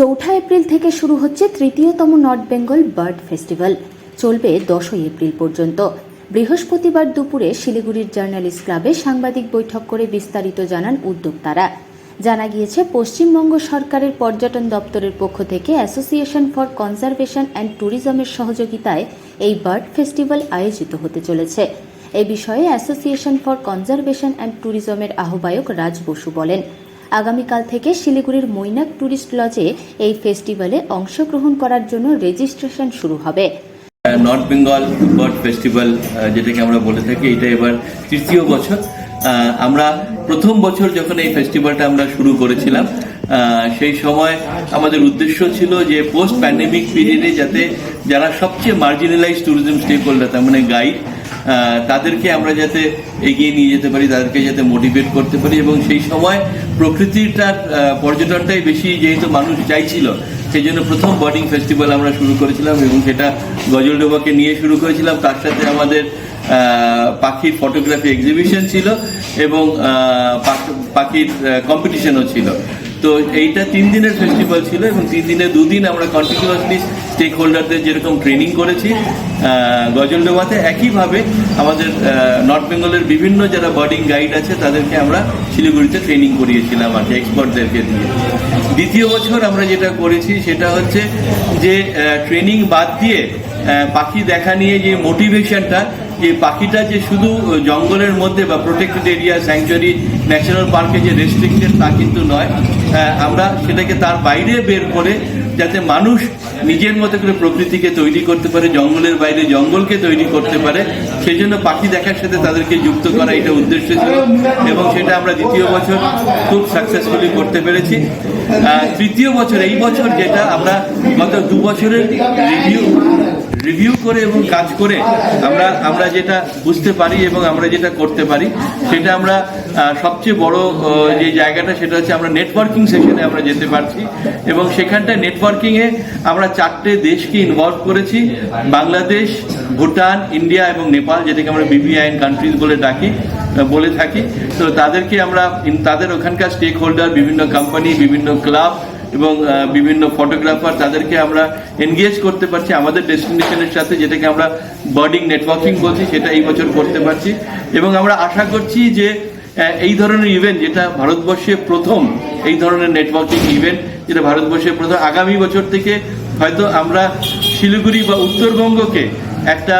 চৌঠা এপ্রিল থেকে শুরু হচ্ছে তৃতীয়তম নর্থ বেঙ্গল বার্ড ফেস্টিভ্যাল। চলবে দশই এপ্রিল পর্যন্ত। বৃহস্পতিবার দুপুরে শিলিগুড়ির জার্নালিস্ট ক্লাবে সাংবাদিক বৈঠক করে বিস্তারিত জানান উদ্যোক্তারা। জানা গিয়েছে, পশ্চিমবঙ্গ সরকারের পর্যটন দপ্তরের পক্ষ থেকে অ্যাসোসিয়েশন ফর কনজারভেশন অ্যান্ড ট্যুরিজমের সহযোগিতায় এই বার্ড ফেস্টিভ্যাল আয়োজিত হতে চলেছে। এ বিষয়ে অ্যাসোসিয়েশন ফর কনজারভেশন অ্যান্ড ট্যুরিজমের আহ্বায়ক রাজ বসু বলেন। আগামীকাল থেকে শিলিগুড়ির মৈনাক ট্যুরিস্ট লজে এই ফেস্টিভ্যালে অংশগ্রহণ করার জন্য রেজিস্ট্রেশন শুরু হবে। নর্থ বেঙ্গল বার্ড ফেস্টিভ্যাল যেটাকে আমরা বলে থাকি, এটা এবার তৃতীয় বছর। আমরা প্রথম বছর যখন এই ফেস্টিভ্যালটা আমরা শুরু করেছিলাম সেই সময় আমাদের উদ্দেশ্য ছিল যে পোস্ট প্যান্ডেমিক পিরিয়ডে যাতে যারা সবচেয়ে মার্জিনালাইজ ট্যুরিজম স্টেক হোল্ডার তার মানে গাইড তাদেরকে আমরা যাতে এগিয়ে নিয়ে যেতে পারি, তাদেরকে যাতে মোটিভেট করতে পারি এবং সেই সময় প্রকৃতিটার পর্যটনটাই বেশি যেহেতু মানুষ চাইছিল সেই জন্য প্রথম বার্ডিং ফেস্টিভ্যাল আমরা শুরু করেছিলাম এবং সেটা গজলডোবাকে নিয়ে শুরু করেছিলাম। তার সাথে আমাদের পাখির ফটোগ্রাফি এক্সিবিশন ছিল এবং পাখির কম্পিটিশনও ছিল। তো এইটা তিন দিনের ফেস্টিভ্যাল ছিল এবং তিন দিনে দুদিন আমরা কন্টিনিউয়াসলি স্টেক হোল্ডারদের যেরকম ট্রেনিং করেছি গজলডোবাতে একইভাবে আমাদের নর্থ বেঙ্গলের বিভিন্ন যারা বার্ডিং গাইড আছে, তাদেরকে আমরা শিলিগুড়িতে ট্রেনিং করিয়েছিলাম আর কি এক্সপার্টদেরকে দিয়ে দ্বিতীয় বছর আমরা যেটা করেছি, সেটা হচ্ছে যে ট্রেনিং বাদ দিয়ে পাখি দেখা নিয়ে যে মোটিভেশনটা যে পাখিটা যে শুধু জঙ্গলের মধ্যে বা প্রোটেক্টেড এরিয়া স্যাংচুয়ারি ন্যাশনাল পার্কে যে রেস্ট্রিক্টেড তা কিন্তু নয় আমরা সেটাকে তার বাইরে বের করে যাতে মানুষ নিজের মতো করে প্রকৃতিকে তৈরি করতে পারে, জঙ্গলের বাইরে জঙ্গলকে তৈরি করতে পারে সেই জন্য পাখি দেখার সাথে তাদেরকে যুক্ত করা এটা উদ্দেশ্য ছিল এবং সেটা আমরা দ্বিতীয় বছর খুব সাকসেসফুলি করতে পেরেছি। তৃতীয় বছর, এই বছর যেটা আমরা গত দু বছরের রিভিউ রিভিউ করে এবং কাজ করে আমরা আমরা যেটা বুঝতে পারি এবং আমরা যেটা করতে পারি, সেটা আমরা সবচেয়ে বড় যে জায়গাটা সেটা হচ্ছে আমরা নেটওয়ার্কিং সেশনে আমরা যেতে পারছি এবং সেখানটায় নেটওয়ার্কিংয়ে আমরা চারটে দেশকে ইনভলভ করেছি, বাংলাদেশ, ভুটান, ইন্ডিয়া এবং নেপাল, যেটাকে আমরা বিবিআইএন কান্ট্রিজ বলে ডাকি। বলে থাকি। তো তাদেরকে আমরা তাদের ওখানকার স্টেক হোল্ডার বিভিন্ন কোম্পানি বিভিন্ন ক্লাব এবং বিভিন্ন ফটোগ্রাফার তাদেরকে আমরা এনগেজ করতে পারছি। আমাদের ডেস্টিনেশনের সাথে যেটাকে আমরা বার্ডিং নেটওয়ার্কিং বলছি, সেটা এই বছর করতে পারছি। এবং আমরা আশা করছি যে এই ধরনের ইভেন্ট যেটা ভারতবর্ষে প্রথম, এই ধরনের নেটওয়ার্কিং ইভেন্ট যেটা ভারতবর্ষে প্রথম, আগামী বছর থেকে হয়তো আমরা শিলিগুড়ি বা উত্তরবঙ্গকে একটা